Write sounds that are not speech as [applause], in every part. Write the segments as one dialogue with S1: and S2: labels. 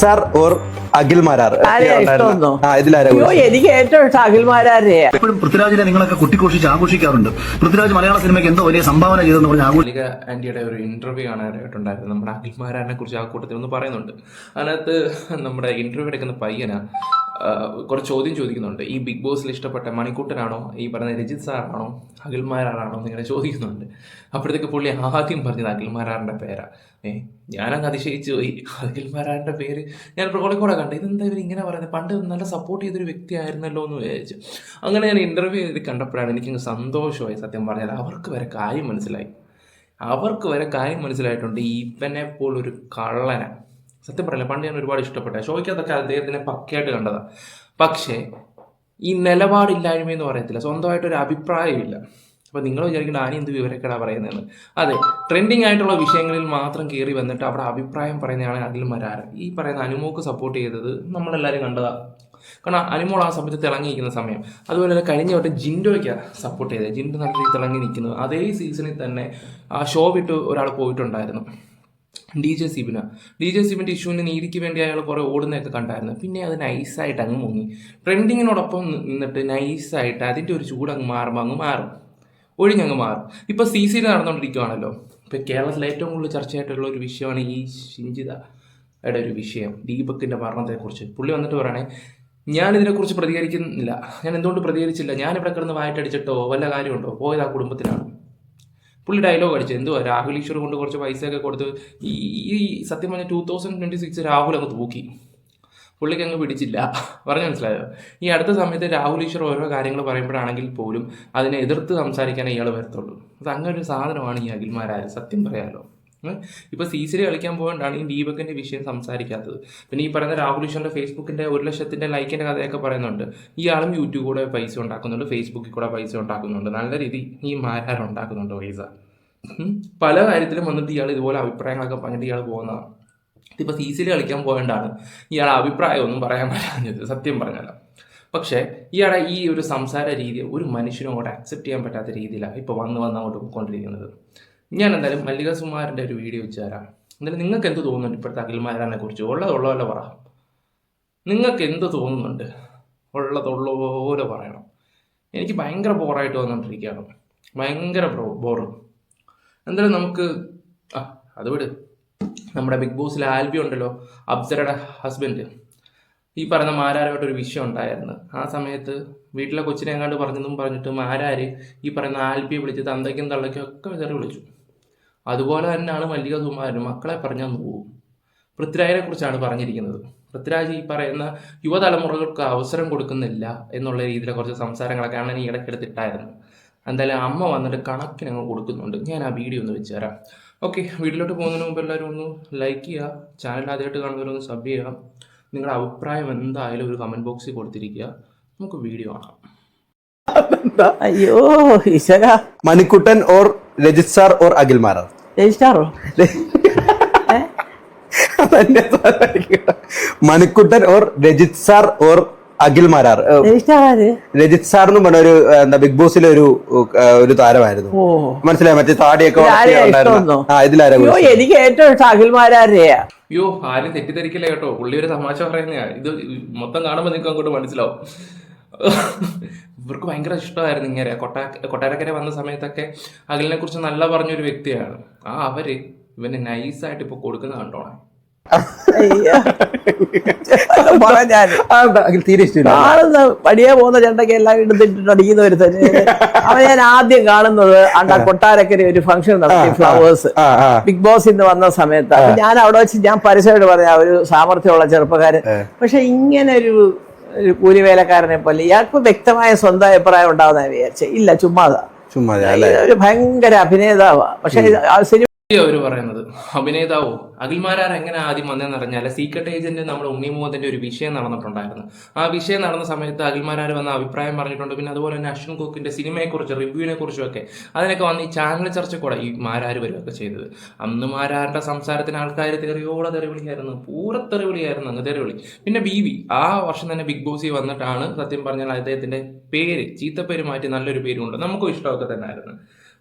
S1: Sir or Akhil Marar.
S2: എനിക്ക് ഏറ്റവും ഇഷ്ടം അഖിൽമാരാരെയാ
S3: എപ്പോഴും പൃഥ്വിരാജിനെ നിങ്ങളൊക്കെ കുട്ടിഘോഷിച്ച് ആഘോഷിക്കാറുണ്ട്. പൃഥ്വിരാജ് മലയാള സിനിമയ്ക്ക് എന്തോ വലിയ സംഭാവന ചെയ്തെന്ന് പറഞ്ഞ് ആഘോഷിക്കും
S4: ആന്റിയുടെ ഒരു ഇന്റർവ്യൂ കാണാനായിട്ടുണ്ടായിരുന്നു. നമ്മുടെ അഖിൽമാരാനെ കുറിച്ച് ആ കൂട്ടത്തിൽ ഒന്ന് പറയുന്നുണ്ട്. അതിനകത്ത് നമ്മുടെ ഇന്റർവ്യൂ എടുക്കുന്ന പയ്യന് കുറച്ച് ചോദ്യം ചോദിക്കുന്നുണ്ട്. ഈ ബിഗ് ബോസിൽ ഇഷ്ടപ്പെട്ട മണിക്കൂട്ടനാണോ? ഈ പറഞ്ഞ രജിത് സാറാണോ? അഖിൽമാരാണോ എന്നിങ്ങനെ ചോദിക്കുന്നുണ്ട്. അപ്പോഴത്തേക്ക് പുള്ളി ആദ്യം പറഞ്ഞത് അഖിൽമാരാറിന്റെ പേരാണ് ഏ ഞാനങ്ങ് അതിശയിച്ചു. പോയി അഖിൽമാരാറിന്റെ പേര് ഞാൻ പ്രകോളിക്കൂടെ കണ്ടു. ഇതെന്താ ഇവർ ഇങ്ങനെ പറയുന്നത് പണ്ട് നല്ല സപ്പോർട്ട് ചെയ്തൊരു വ്യക്തിയായിരുന്നല്ലോ എന്ന് വിചാരിച്ചു. അങ്ങനെ ഞാൻ ഇന്റർവ്യൂ ചെയ്ത് കണ്ടപ്പോഴാണ് എനിക്കങ്ങ് സന്തോഷമായി സത്യം പറഞ്ഞാൽ അവർക്ക് വരെ കാര്യം മനസ്സിലായി. അവർക്ക് വരെ കാര്യം മനസ്സിലായിട്ടുണ്ട്. ഇവനെ പോലൊരു കള്ളന. സത്യം പറയില്ല പണ്ട് ഞാൻ ഒരുപാട് ഇഷ്ടപ്പെട്ട. ഷോയ്ക്കകത്തൊക്കെ അദ്ദേഹത്തിനെ പക്കയായിട്ട് കണ്ടതാണ് പക്ഷേ ഈ നിലപാടില്ലായ്മ എന്ന് പറയത്തില്ല. സ്വന്തമായിട്ടൊരു അഭിപ്രായമില്ല. അപ്പോൾ നിങ്ങൾ വിചാരിക്കുന്ന ആനി എന്ത് വിവരക്കേടാ പറയുന്നതെന്ന്. അതെ ട്രെൻഡിങ് ആയിട്ടുള്ള വിഷയങ്ങളിൽ മാത്രം കയറി വന്നിട്ട് അവിടെ അഭിപ്രായം പറയുന്നതാണ് അതിൽ മരാര ഈ പറയുന്ന അനുമോക്ക് സപ്പോർട്ട് ചെയ്തത് നമ്മളെല്ലാവരും കണ്ടതാ. കാരണം അനുമോൾ ആ സമയത്ത് തിളങ്ങിയിരിക്കുന്ന സമയം. അതുപോലെ തന്നെ കഴിഞ്ഞ വട്ടം ജിൻഡോയ്ക്കാണ് സപ്പോർട്ട് ചെയ്തത്. ജിൻഡോ നല്ല രീതിയിൽ തിളങ്ങി നിൽക്കുന്നത് അതേ സീസണിൽ തന്നെ ആ ഷോ വിട്ട് ഒരാൾ പോയിട്ടുണ്ടായിരുന്നു. ഡി ജെ സിബിന്. ഡി ജെ സിബിന്റെ ഇഷ്യൂവിന് നീതിക്ക് വേണ്ടി അയാൾ കുറേ ഓടുന്നതൊക്കെ കണ്ടായിരുന്നു. പിന്നെ അത് നൈസായിട്ട് അങ്ങ് മുങ്ങി. ട്രെൻഡിങ്ങിനോടൊപ്പം നിന്നിട്ട് നൈസായിട്ട് അതിന്റെ ഒരു ചൂട് അങ്ങ് മാറുമ്പോൾ അങ്ങ് മാറും. ഒഴിഞ്ഞങ്ങ് മാറും. ഇപ്പോൾ സി സിയിൽ നടന്നുകൊണ്ടിരിക്കുകയാണല്ലോ ഇപ്പോൾ കേരളത്തിൽ ഏറ്റവും കൂടുതൽ ചർച്ചയായിട്ടുള്ള ഒരു വിഷയമാണ് ഈ ഷിഞ്ചിതയുടെ ഒരു വിഷയം. ദീപക്കിന്റെ മരണത്തെക്കുറിച്ച്. പുള്ളി വന്നിട്ട് പറയണേ ഞാൻ ഇതിനെക്കുറിച്ച് പ്രതികരിക്കുന്നില്ല. ഞാൻ എന്തുകൊണ്ട് പ്രതികരിച്ചില്ല? ഞാനിവിടെ കിടന്ന് വായിട്ടടിച്ചിട്ടോ വല്ല കാര്യമുണ്ടോ? പോയത് ആ കുടുംബത്തിനാണ് പുള്ളി ഡയലോഗ് അടിച്ചു. എന്തുവാ? രാഹുൽ ഈശ്വർ കൊണ്ട് കുറച്ച് പൈസയൊക്കെ കൊടുത്ത് ഈ സത്യം പറഞ്ഞ two thousand twenty six Rahul അങ്ങ് തൂക്കി. പുള്ളിക്ക് അങ്ങ് പിടിച്ചില്ല. പറഞ്ഞു മനസ്സിലായോ? ഈ അടുത്ത സമയത്ത് രാഹുൽ ഈശ്വർ ഓരോ കാര്യങ്ങൾ പറയുമ്പോഴാണെങ്കിൽ പോലും അതിനെ എതിർത്ത് സംസാരിക്കാനേ ഇയാൾ വരത്തുള്ളൂ. അത് അങ്ങനെ ഒരു സാധനമാണ് ഈ അഖിൽമാരായ സത്യം പറയാലോ. ഉം. ഇപ്പൊ സി സിരി കളിക്കാൻ പോകണ്ടാണ് ഈ ദീപകിന്റെ വിഷയം സംസാരിക്കാത്തത്. പിന്നെ ഈ പറയുന്ന രാഹുൽ ഈശ്വറിന്റെ ഫേസ്ബുക്കിന്റെ ഒരു ലക്ഷത്തിന്റെ ലൈക്കിന്റെ കഥയൊക്കെ പറയുന്നുണ്ട്. ഇയാളും യൂട്യൂബ് കൂടെ പൈസ ഉണ്ടാക്കുന്നുണ്ട് ഫേസ്ബുക്കിൽ കൂടെ പൈസ ഉണ്ടാക്കുന്നുണ്ട്. നല്ല രീതി ഈ മാരാർ ഉണ്ടാക്കുന്നുണ്ട് പൈസ. പല കാര്യത്തിലും വന്നിട്ട് ഇയാൾ ഇതുപോലെ അഭിപ്രായങ്ങളൊക്കെ പറഞ്ഞിട്ട് ഇയാൾ പോകുന്നതാണ് ഇതിപ്പോൾ സി സിരി കളിക്കാൻ പോകേണ്ടാണ് ഇയാളെ അഭിപ്രായം ഒന്നും പറയാൻ പറ്റാഞ്ഞത് സത്യം പറഞ്ഞല്ല പക്ഷേ ഇയാളെ ഈ ഒരു സംസാര രീതി ഒരു മനുഷ്യനും അങ്ങോട്ട് അക്സെപ്റ്റ് ചെയ്യാൻ പറ്റാത്ത രീതിയിലാണ് ഇപ്പോൾ വന്ന് വന്ന് അങ്ങോട്ട് പോയിക്കൊണ്ടിരിക്കുന്നത്. ഞാൻ എന്തായാലും മല്ലിക സുമാറിന്റെ ഒരു വീഡിയോ വെച്ച് തരാം. എന്തായാലും നിങ്ങൾക്ക് എന്ത് തോന്നുന്നുണ്ട് ഇപ്പോഴത്തെ അഖിൽമാരാനെ കുറിച്ച്? ഉള്ളതുള്ളതല്ല പറ. നിങ്ങൾക്ക് എന്ത് തോന്നുന്നുണ്ട്? ഉള്ളതുള്ള പോലെ പറയണം. എനിക്ക് ഭയങ്കര ബോറായിട്ട് വന്നുകൊണ്ടിരിക്കുകയാണ് ഭയങ്കര ബോറ് എന്തായാലും നമുക്ക് ആ അത് വിട്. നമ്മുടെ ബിഗ് ബോസിലെ ആൽബി ഉണ്ടല്ലോ അബ്സരയുടെ ഹസ്ബൻഡ് ഈ പറഞ്ഞ മാരാരുമായിട്ട് ഒരു വിഷയം ഉണ്ടായിരുന്നു. ആ സമയത്ത് വീട്ടിലെ കൊച്ചിനെ എങ്ങാണ്ട് പറഞ്ഞെന്നും പറഞ്ഞിട്ട് മാരാര് ഈ പറയുന്ന ആൽബിയെ വിളിച്ച് തന്തയ്ക്കും തള്ളയ്ക്കും ഒക്കെ വിചാരി വിളിച്ചു. അതുപോലെ തന്നെയാണ് മല്ലിക സുമാരനും മക്കളെ പറഞ്ഞാൽ നോവും പൃഥ്വിരാജിനെ കുറിച്ചാണ് പറഞ്ഞിരിക്കുന്നത്. പൃഥ്വിരാജ് ഈ പറയുന്ന യുവതലമുറകൾക്ക് അവസരം കൊടുക്കുന്നില്ല എന്നുള്ള രീതിയിലെ കുറച്ച് സംസാരങ്ങളൊക്കെയാണ് ഈ ഇടയ്ക്കെടുത്തിട്ടായിരുന്നു എന്തായാലും അമ്മ വന്നിട്ട് കണക്കിന് അങ്ങ് കൊടുക്കുന്നുണ്ട്. ഞാൻ ആ വീഡിയോ ഒന്ന് വെച്ച് തരാം. ഓക്കെ വീട്ടിലോട്ട് പോകുന്നതിന് മുമ്പ് എല്ലാവരും ഒന്ന് ലൈക്ക് ചെയ്യുക. ചാനൽ ആദ്യമായിട്ട് കാണുന്നവരൊന്ന് സബ് ചെയ്യുക. നിങ്ങളുടെ അഭിപ്രായം എന്തായാലും ഒരു കമന്റ് ബോക്സിൽ കൊടുത്തിരിക്കുക. നമുക്ക് വീഡിയോ കാണാം.
S2: അയ്യോ ഈശ്വര.
S1: Manikuttan or Rajith sir or Akhil Marar?
S2: രജിസ്റ്റാറോ.
S1: Manikuttan or Rajith sir or Akhil Marar Rajith sir എന്ന് പറഞ്ഞ ഒരു എന്താ ബിഗ് ബോസിലെ ഒരു ഒരു താരമായിരുന്നു. മനസ്സിലായി? മറ്റേ താടിയൊക്കെ?
S2: എനിക്ക് ഏറ്റവും ഇഷ്ടം അഖിൽ മാരാരെയാ
S4: അയ്യോ ആരും തെറ്റിദ്ധരിക്കില്ല കേട്ടോ. പുള്ളി ഒരു തമാശ പറയുന്നതാ ഇത് മൊത്തം കാണുമ്പോൾ നിങ്ങൾക്ക് അങ്ങോട്ട് മനസ്സിലാവും. ഇവർക്ക് ഭയങ്കര ഇഷ്ടമായിരുന്നു ഇങ്ങനെ. കൊട്ടാ കൊട്ടാരക്കര വന്ന സമയത്തൊക്കെ അഖിലിനെ കുറിച്ച് നല്ല പറഞ്ഞൊരു വ്യക്തിയാണ്. ആ അവർ ഇവന് നൈസായിട്ട് ഇപ്പൊ കൊടുക്കുന്ന കണ്ടോണേ.
S2: പടിയെ പോകുന്ന ചെണ്ടയ്ക്ക് എല്ലാം എടുത്തിട്ട് അടിക്കുന്ന ഒരു തന്നെ അവൻ ഞാൻ ആദ്യം കാണുന്നത് അണ്ട കൊട്ടാരക്കര ഒരു ഫംഗ്ഷൻ നടത്തി ഫ്ലവേഴ്സ് ബിഗ് ബോസ് ഇന്ന് വന്ന സമയത്ത്. ഞാൻ അവിടെ വെച്ച് ഞാൻ പരസ്യമായിട്ട് പറഞ്ഞ ഒരു സാമർഥ്യമുള്ള ചെറുപ്പക്കാരൻ. പക്ഷെ ഇങ്ങനെ ഒരു ഒരു കൂലിവേലക്കാരനെ പോലെ ഇയാൾക്ക് വ്യക്തമായ സ്വന്തം അഭിപ്രായം ഉണ്ടാവുന്ന വിചാരിച്ചേ. ഇല്ല ചുമ്മാതാ.
S1: ചുമ്മാ
S2: ഒരു ഭയങ്കര അഭിനേതാവാ. പക്ഷെ സിനിമ
S4: അവർ പറയുന്നത്. അഭിനേതാവോ? അഖിൽമാരാർ എങ്ങനെ ആദ്യം വന്നതെന്ന് പറഞ്ഞാൽ സീക്രട്ട് ഏജന്റ് നമ്മുടെ ഉണ്ണിമോഹത്തിന്റെ ഒരു വിഷയം നടന്നിട്ടുണ്ടായിരുന്നു. ആ വിഷയം നടന്ന സമയത്ത് അഖിൽമാരാർ വന്ന അഭിപ്രായം പറഞ്ഞിട്ടുണ്ട്. പിന്നെ അതുപോലെ തന്നെ അശ്വിൻ കോക്കിന്റെ സിനിമയെക്കുറിച്ച് റിവ്യൂവിനെ കുറിച്ചും ഒക്കെ അതിനൊക്കെ വന്ന് ഈ ചാനൽ ചർച്ച കൂടെ ഈ മാരാർ വരികയൊക്കെ ചെയ്തത്. അന്ന് മാരാറിന്റെ സംസാരത്തിന് ആൾക്കാർ തെറിയോടെ തെറിവിളിയായിരുന്നു. പൂര തെറി വിളിയായിരുന്നു അങ്ങ് തെറിവിളി. പിന്നെ ബി വി ആ വർഷം തന്നെ ബിഗ് ബോസിൽ വന്നിട്ടാണ് സത്യം പറഞ്ഞാൽ അദ്ദേഹത്തിന്റെ പേര് ചീത്തപ്പേര് മാറ്റി നല്ലൊരു പേരുണ്ട് നമുക്കും ഇഷ്ടമൊക്കെ തന്നെയായിരുന്നു.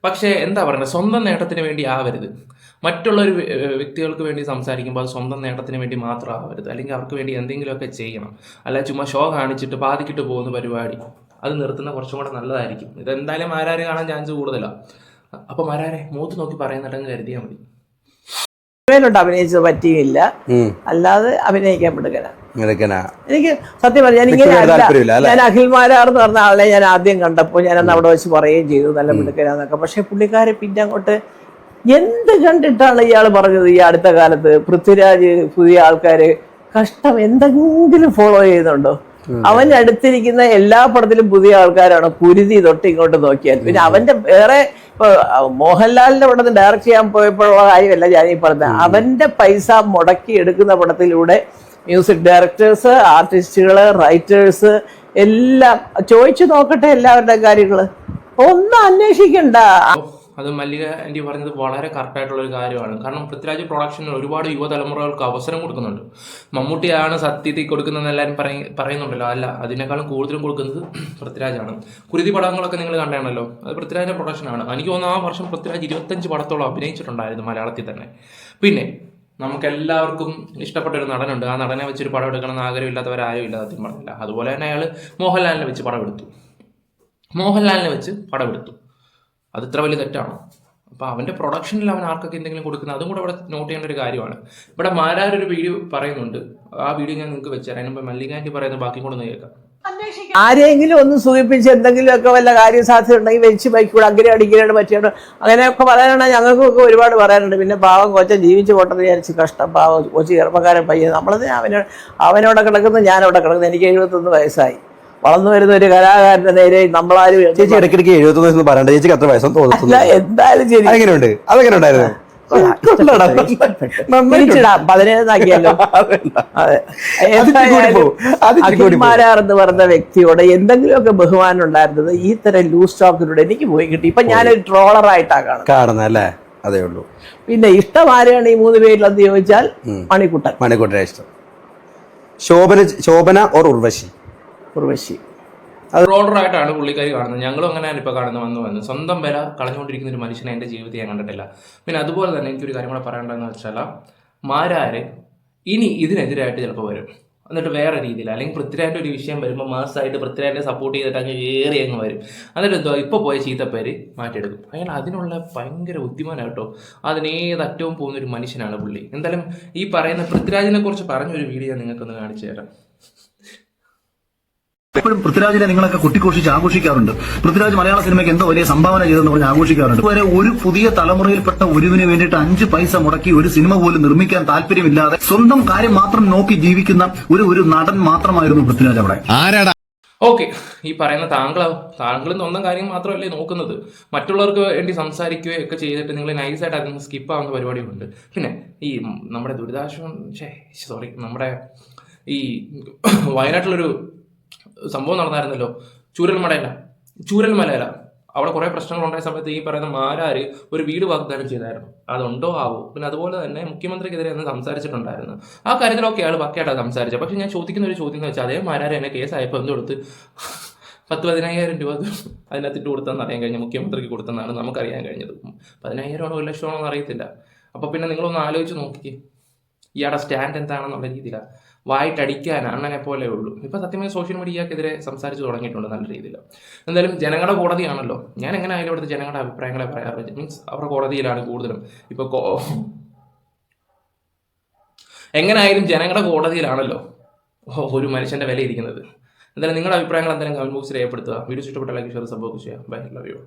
S4: പക്ഷേ എന്താ പറയുന്നത് സ്വന്തം നേട്ടത്തിന് വേണ്ടി ആവരുത്. മറ്റുള്ള ഒരു വ്യക്തികൾക്ക് വേണ്ടി സംസാരിക്കുമ്പോൾ അത് സ്വന്തം നേട്ടത്തിന് വേണ്ടി മാത്രം ആവരുത്. അല്ലെങ്കിൽ അവർക്ക് വേണ്ടി എന്തെങ്കിലുമൊക്കെ ചെയ്യണം. അല്ല ചുമ്മാ ഷോ കാണിച്ചിട്ട് ബാധിക്കിട്ട് പോകുന്ന പരിപാടി. അത് നിർത്തുന്ന കുറച്ചും കൂടെ നല്ലതായിരിക്കും. ഇതെന്തായാലും ആരാരും കാണാൻ ചാൻസ് കൂടുതലാണ് അപ്പം ആരാരെ? മൂത്ത് നോക്കി പറയുന്നുണ്ടെങ്കിൽ കരുതിയാൽ മതി.
S2: സിനിമയിലോട്ട് അഭിനയിച്ചത് പറ്റിയില്ല. അല്ലാതെ അഭിനയിക്കാൻ
S1: ഇങ്ങനെയൊക്കെനാ
S2: എനിക്ക് സത്യം പറഞ്ഞാൽ ഞാൻ ഇങ്ങനെ. ഞാൻ അഖിൽമാരാർ എന്ന് പറഞ്ഞ ആളെ ഞാൻ ആദ്യം കണ്ടപ്പോൾ ഞാൻ അന്ന് അവിടെ വെച്ച് പറയുകയും ചെയ്തു നല്ല മിടുക്കനാന്നൊക്കെ. പക്ഷെ പുള്ളിക്കാരെ പിന്നെ അങ്ങോട്ട് എന്ത് കണ്ടിട്ടാണ് ഇയാൾ പറഞ്ഞത് ഈ അടുത്ത കാലത്ത്? പൃഥ്വിരാജ് പുതിയ ആൾക്കാര് കഷ്ടം എന്തെങ്കിലും ഫോളോ ചെയ്യുന്നുണ്ടോ? അവൻ അടുത്തിരിക്കുന്ന എല്ലാ പടത്തിലും പുതിയ ആൾക്കാരാണ് കുരുതി തൊട്ട് ഇങ്ങോട്ട് നോക്കിയാൽ. പിന്നെ അവന്റെ വേറെ ഇപ്പൊ മോഹൻലാലിന്റെ പടത്തിൽ ഡയറക്റ്റ് ചെയ്യാൻ പോയപ്പോഴുള്ള കാര്യമല്ല ഞാൻ ഈ പറഞ്ഞത്. അവന്റെ പൈസ മുടക്കി എടുക്കുന്ന പടത്തിലൂടെ മ്യൂസിക് ഡയറക്ടേഴ്സ് ആർട്ടിസ്റ്റുകൾ റൈറ്റേഴ്സ് എല്ലാം ചോദിച്ചു നോക്കട്ടെ എല്ലാവരുടെ കാര്യങ്ങൾ. ഒന്നും അന്വേഷിക്കണ്ട.
S4: അത് മല്ലിക ആന്റി പറഞ്ഞത് വളരെ കറക്റ്റായിട്ടുള്ള ഒരു കാര്യമാണ്. കാരണം പൃഥ്വിരാജ് പ്രൊഡക്ഷനിൽ ഒരുപാട് യുവതലമുറകൾക്ക് അവസരം കൊടുക്കുന്നുണ്ട്. മമ്മൂട്ടിയാണ് സത്യത്തിൽ കൊടുക്കുന്നതെന്ന് എല്ലാവരും പറയ പറയുന്നുണ്ടല്ലോ. അല്ല അതിനേക്കാളും കൂടുതലും കൊടുക്കുന്നത് [clears throat] പൃഥ്വിരാജാണ്. കുരുതി പടങ്ങളൊക്കെ നിങ്ങൾ കണ്ടാണല്ലോ അത് പൃഥ്വിരാജിന്റെ പ്രൊഡക്ഷനാണ് എനിക്ക് തോന്നുന്നു ആ വർഷം പൃഥ്വിരാജ് ഇരുപത്തഞ്ച് പടത്തോളം അഭിനയിച്ചിട്ടുണ്ടായിരുന്നു മലയാളത്തിൽ തന്നെ. പിന്നെ നമുക്കെല്ലാവർക്കും ഇഷ്ടപ്പെട്ട ഒരു നടനുണ്ട്. ആ നടനെ വെച്ചൊരു പടം എടുക്കണം എന്ന് ആഗ്രഹമില്ലാത്തവരാരും ഇല്ല സത്യം പറഞ്ഞില്ല അതുപോലെ തന്നെ അയാൾ മോഹൻലാലിനെ വെച്ച് പടം എടുത്തു മോഹൻലാലിനെ വെച്ച് പടം എടുത്തു അത് ഇത്ര വലിയ തെറ്റാണോ? അപ്പോൾ അവന്റെ പ്രൊഡക്ഷനിൽ അവൻ ആർക്കൊക്കെ എന്തെങ്കിലും കൊടുക്കുന്ന അതും കൂടെ ഇവിടെ നോട്ട് ചെയ്യേണ്ട ഒരു കാര്യമാണ്. ഇവിടെ മാരാർ ഒരു വീഡിയോ പറയുന്നുണ്ട്. ആ വീഡിയോ ഞാൻ നിങ്ങൾക്ക് വെച്ചുതരാം. അതിനുമ്പോൾ മല്ലികാന്റെ പറയുന്ന ബാക്കി കൂടെ ഒന്ന് കേൾക്കാം.
S2: ആരെങ്കിലും ഒന്ന് സൂചിപ്പിച്ച് എന്തെങ്കിലുമൊക്കെ വല്ല കാര്യസാധ്യത ഉണ്ടെങ്കിൽ വെച്ച് ബൈക്കൂടെ അങ്ങനെ അടിക്കാനാണ് പറ്റിയാണ് അങ്ങനെയൊക്കെ പറയാനാണ് ഞങ്ങൾക്കൊക്കെ ഒരുപാട് പറയാനുണ്ട്. പിന്നെ പാവം കൊച്ചൻ ജീവിച്ച് പോട്ടെന്ന് വിചാരിച്ച് കഷ്ടം. പാവം കൊച്ചു ചെറുപ്പക്കാരൻ പയ്യ നമ്മളത് അവനോ അവനവിടെ കിടക്കുന്നു ഞാനവിടെ കിടക്കുന്നു. എനിക്ക് എഴുപത്തൊന്ന് വയസ്സായി. വളർന്നു വരുന്ന ഒരു കലാകാരന്റെ നേരെ നമ്മളാരും
S1: ചേച്ചി ഇടയ്ക്കിടയ്ക്ക് എഴുപത്തൊന്ന് വയസ്സെന്ന് പറയണ്ട. ചേച്ചിക്ക് അത്ര
S2: വയസ്സും
S1: തോന്നുന്നു
S2: എന്തായാലും ശരി.
S1: അതെങ്ങനെയുണ്ട്? അതെങ്ങനെ ഉണ്ടായിരുന്നു
S2: എന്ന് പറഞ്ഞ വ്യക്തിയോട് എന്തെങ്കിലുമൊക്കെ ബഹുമാനം ഉണ്ടായിരുന്നത് ഈ തരം ലൂസ് ടോക്കിലൂടെ എനിക്ക് പോയി കിട്ടി. ഇപ്പൊ ഞാനൊരു ട്രോളറായിട്ടാ കാണുന്നത്.
S1: അതേ ഉള്ളൂ.
S2: പിന്നെ ഇഷ്ടം ആരെയാണ് ഈ മൂന്ന് പേരിൽ എന്ന് ചോദിച്ചാൽ മണിക്കുട്ടൻ.
S1: മണിക്കുട്ടനെ ഇഷ്ടം. ശോഭന ശോഭന ഓർ ഉർവശി?
S2: ഉർവശി അത്
S4: റോഡറായിട്ടാണ് പുള്ളിക്കാരി കാണുന്നത്. ഞങ്ങളും അങ്ങനെയാണ് ഇപ്പോൾ കാണുന്നത് വന്ന് വന്ന്. സ്വന്തം വില കളഞ്ഞുകൊണ്ടിരിക്കുന്ന ഒരു മനുഷ്യനെ എന്റെ ജീവിതത്തിൽ ഞാൻ കണ്ടിട്ടില്ല. പിന്നെ അതുപോലെ തന്നെ എനിക്കൊരു കാര്യം കൂടെ പറയേണ്ടതെന്ന് വെച്ചാൽ മാരാര് ഇനി ഇതിനെതിരായിട്ട് ചിലപ്പോൾ വരും. എന്നിട്ട് വേറെ രീതിയിൽ അല്ലെങ്കിൽ പൃഥ്വിരാജിന്റെ ഒരു വിഷയം വരുമ്പോൾ മാസമായിട്ട് പൃഥ്വിരാജിനെ സപ്പോർട്ട് ചെയ്തിട്ട് അങ്ങ് ഏറി അങ്ങ് വരും. എന്നിട്ട് എന്തോ ഇപ്പോൾ പോയ ചീത്തപ്പേര് മാറ്റിയെടുക്കും. അയാൾ അതിനുള്ള ഭയങ്കര ബുദ്ധിമാനാണ് കേട്ടോ. അതിനേതറ്റവും പോകുന്ന ഒരു മനുഷ്യനാണ് പുള്ളി. എന്തായാലും ഈ പറയുന്ന പൃഥ്വിരാജിനെ കുറിച്ച് പറഞ്ഞൊരു വീഡിയോ ഞാൻ നിങ്ങൾക്കൊന്ന് കാണിച്ചു തരാം.
S3: എപ്പോഴും പൃഥ്വിരാജിനെ നിങ്ങളൊക്കെ കുട്ടിഘോഷിച്ച് ആഘോഷിക്കാറുണ്ട്. പൃഥ്വിരാജ് മലയാള സിനിമയ്ക്ക് എന്തോ വലിയ സംഭാവന ചെയ്തെന്ന് പറഞ്ഞ് ആഘോഷിക്കാറുണ്ട്. ഇതുവരെ ഒരു പുതിയ തലമുറയിൽപ്പെട്ട ഒരുവിന് വേണ്ടിയിട്ട് അഞ്ച് പൈസ മുടക്കി ഒരു സിനിമ പോലും നിർമ്മിക്കാൻ താല്പര്യമില്ലാതെ സ്വന്തം കാര്യം മാത്രം നോക്കി ജീവിക്കുന്ന ഒരു ഒരു നടൻ മാത്രമായിരുന്നു പൃഥ്വിരാജ് അവിടെ.
S4: ഓക്കെ ഈ പറയുന്ന താങ്കളോ താങ്കൾ സ്വന്തം കാര്യം മാത്രമല്ലേ നോക്കുന്നത്. മറ്റുള്ളവർക്ക് വേണ്ടി സംസാരിക്കുകയോ ഒക്കെ ചെയ്തിട്ട് നിങ്ങൾ നൈസായിട്ട് അതിന് സ്കിപ്പ് ആവുന്ന പരിപാടിയുണ്ട് പിന്നെ ഈ നമ്മുടെ ദുരിതാശ്വാസം സോറി നമ്മുടെ ഈ വയനാട്ടിലൊരു സംഭവം നടന്നായിരുന്നല്ലോ. ചൂരൽമലയില ചൂരൽമലയില അവിടെ കുറേ പ്രശ്നങ്ങൾ ഉണ്ടായ സമയത്ത് ഈ പറയുന്ന മാരാര് ഒരു വീട് വാഗ്ദാനം ചെയ്തായിരുന്നു. അതുണ്ടോ? ആവോ? പിന്നെ അതുപോലെ തന്നെ മുഖ്യമന്ത്രിക്കെതിരെ അന്ന് സംസാരിച്ചിട്ടുണ്ടായിരുന്നു. ആ കാര്യത്തിലൊക്കെ ആൾ ബാക്കിയായിട്ടാണ് സംസാരിച്ചത്. പക്ഷെ ഞാൻ ചോദിക്കുന്ന ഒരു ചോദ്യം എന്ന് വെച്ചാൽ അതേ മാരാര് എന്നെ കേസായപ്പോൾ എന്ത് കൊടുത്ത്? പത്ത് പതിനായിരം രൂപ അതിനകത്തിട്ട് കൊടുത്തെന്ന് അറിയാൻ കഴിഞ്ഞ മുഖ്യമന്ത്രിക്ക് കൊടുത്തെന്നാണ് നമുക്കറിയാൻ കഴിഞ്ഞത്. പതിനായിരമാണോ ഒരു ലക്ഷമാണോ എന്ന് അറിയത്തില്ല. അപ്പോൾ പിന്നെ നിങ്ങളൊന്ന് ആലോചിച്ച് നോക്കി ഇയാളുടെ സ്റ്റാൻഡ് എന്താണെന്നുള്ള രീതിയിലാണ് വായിട്ടടിക്കാൻ അണ്ണനെ പോലെ ഉള്ളൂ. ഇപ്പം സത്യമായി സോഷ്യൽ മീഡിയക്കെതിരെ സംസാരിച്ച് തുടങ്ങിയിട്ടുണ്ട് നല്ല രീതിയിൽ. എന്തായാലും ജനങ്ങളുടെ കോടതിയാണല്ലോ. ഞാൻ എങ്ങനെ ആയാലും ഇവിടുത്തെ ജനങ്ങളുടെ അഭിപ്രായങ്ങളെ പറയാറ്? മീൻസ് അവരുടെ കോടതിയിലാണ് കൂടുതലും ഇപ്പോൾ എങ്ങനെ ആയാലും ജനങ്ങളുടെ കോടതിയിലാണല്ലോ ഒരു മനുഷ്യന്റെ വില ഇരിക്കുന്നത് എന്തായാലും നിങ്ങളുടെ അഭിപ്രായങ്ങൾ എന്തായാലും കമന്റ് ബോക്സിൽ രേഖപ്പെടുത്തുക. വീഡിയോ ഇഷ്ടപ്പെട്ട ലൈക്ക് ഷെയർ സപ്പോർട്ട് ചെയ്യുക. Bye love you